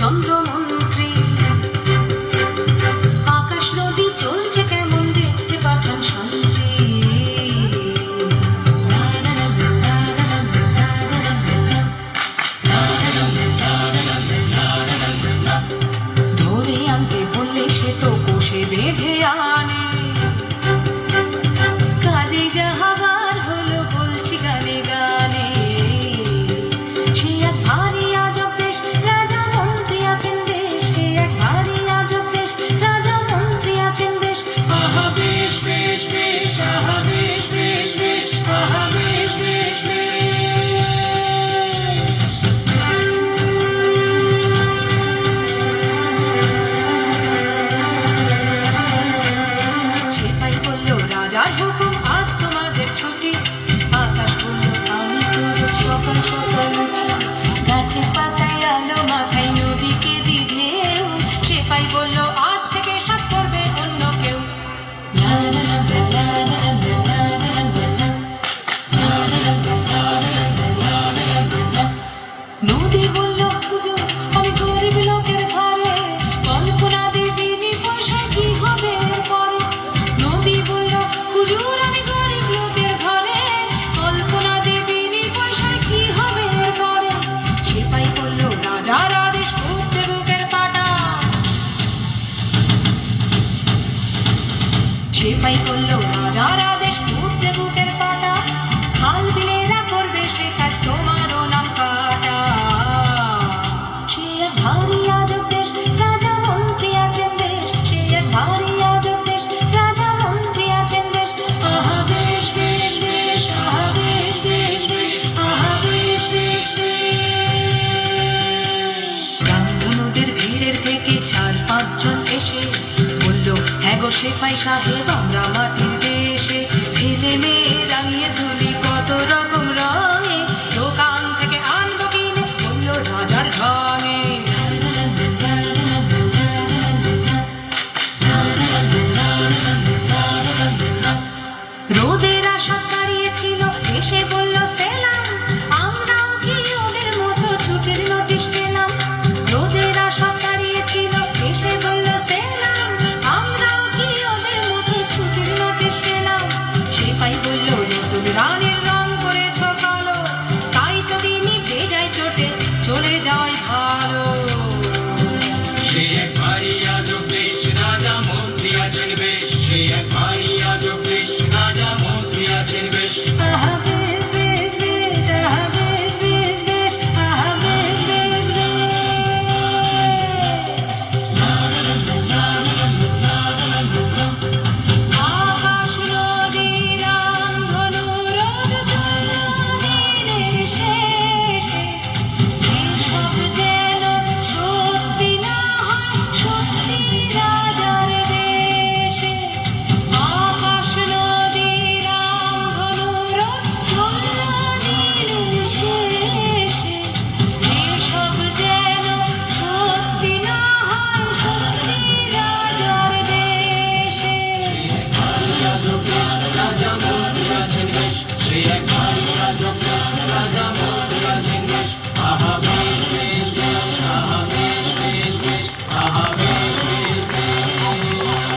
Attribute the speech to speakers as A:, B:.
A: 想着梦 చేపై కొల్లో গো সে পাই সাহেব আমরা মাটির দেশে ছেলে মেয়ে।